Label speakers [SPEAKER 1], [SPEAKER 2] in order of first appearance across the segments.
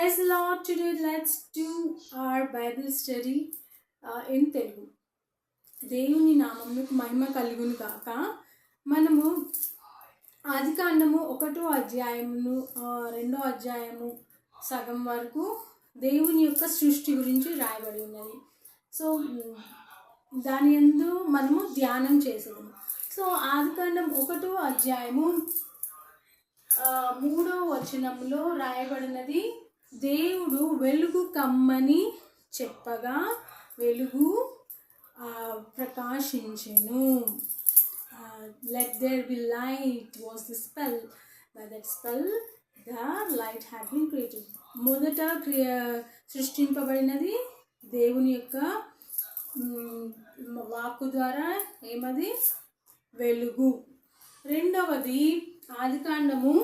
[SPEAKER 1] Praise lord Lord. Today, let's our bible study study uh, Telugu దేవుని నామమునకు మహిమ కలుగును కాక మనము ఆది కాండము ఒకటో అధ్యాయమును రెండో అధ్యాయము సగం వరకు దేవుని యొక్క సృష్టి గురించి రాయబడి ఉన్నది. సో దాని యందు మనము ధ్యానం చేసాము సో ఆది కాండం ఒకటో అధ్యాయము మూడో వచనంలో రాయబడినది దేవుడు వెలుగు కమ్మని చెప్పగా వెలుగు ప్రకాశించెను. Let there be light was the spell by that spell the light had been created మొదట క్రియ సృష్టింపబడినది దేవుని యొక్క వాక్కు ద్వారా ఏమది? వెలుగు. రెండవది ఆదికాండము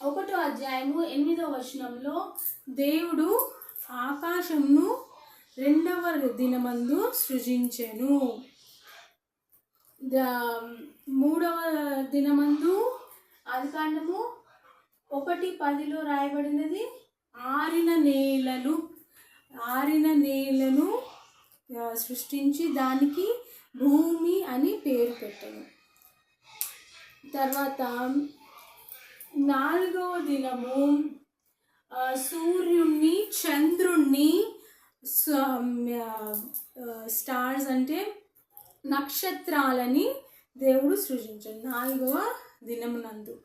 [SPEAKER 1] ఒకటో అధ్యాయము ఎనిమిదో వచనంలో దేవుడు ఆకాశంను రెండవ దినమందు సృజించెను. మూడవ దినమందు ఆదికాండము ఒకటి పదిలో రాయబడినది ఆరిన నేలలు ఆరిన నేలను సృష్టించి దానికి భూమి అని పేరు పెట్టాను. తర్వాత నాలుగవ దినము సూర్యుణ్ణి చంద్రుణ్ణి స్టార్స్ అంటే నక్షత్రాలని దేవుడు సృజించాడు నాలుగవ దినమునందు.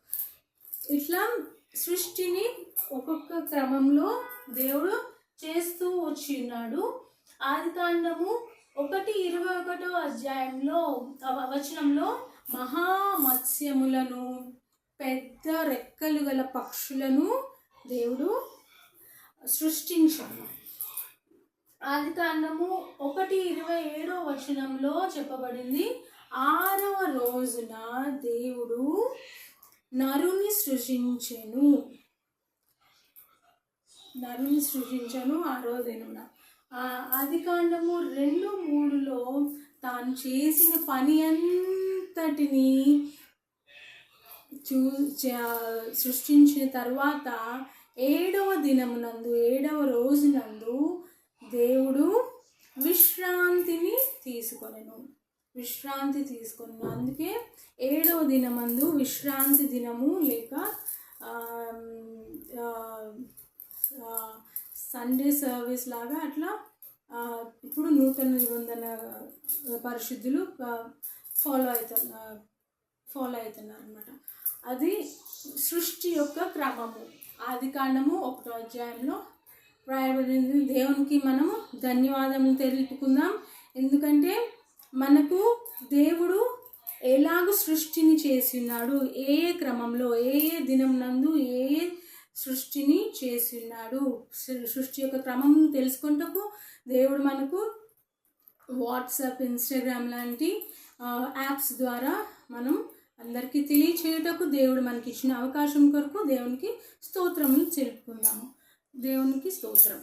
[SPEAKER 1] ఇట్లా సృష్టిని ఒక్కొక్క క్రమంలో దేవుడు చేస్తూ వచ్చినాడు. ఆది కాండము ఒకటి ఇరవై ఒకటో అధ్యాయంలో వచనంలో మహామత్స్యములను పెద్ద రెక్కలు గల పక్షులను దేవుడు సృష్టించాడు. ఆది కాండము ఒకటి ఇరవై ఏడో వచనంలో చెప్పబడింది ఆరవ రోజున దేవుడు నరుని సృజించెను. నరుని సృజించను ఆరో దినమున ఆది కాండము రెండు మూడులో తాను చేసిన పని అంతటిని చూ సృష్టించిన తర్వాత ఏడవ దినమునందు ఏడవ రోజునందు దేవుడు విశ్రాంతిని తీసుకొనెను. విశ్రాంతి తీసుకొనెను. అందుకే ఏడవ దినమందు విశ్రాంతి దినము లేక సండే సర్వీస్ లాగా అట్లా ఇప్పుడు నూతన నిబంధన పరిశుద్ధులు ఫాలో అవుతున్నారు ఫాలో అవుతున్నారు అనమాట అది సృష్టి యొక్క క్రమము. ఆది కాండము ఒకటో అధ్యాయంలో రాయబడింది దేవునికి మనము ధన్యవాదములు తెలుపుకుందాం. ఎందుకంటే మనకు దేవుడు ఎలాగ సృష్టిని చేసి ఉన్నాడు ఏ ఏ క్రమంలో ఏ ఏ దినం నందు ఏ ఏ సృష్టిని చేసి ఉన్నాడు సృష్టి యొక్క క్రమం తెలుసుకుంటకు దేవుడు మనకు వాట్సాప్ ఇన్స్టాగ్రామ్ లాంటి యాప్స్ ద్వారా మనం అందరికీ తెలియచేయుటకు దేవుడు మనకి ఇచ్చిన అవకాశం కొరకు దేవునికి స్తోత్రములు చెప్పుకుందాము. దేవునికి స్తోత్రం.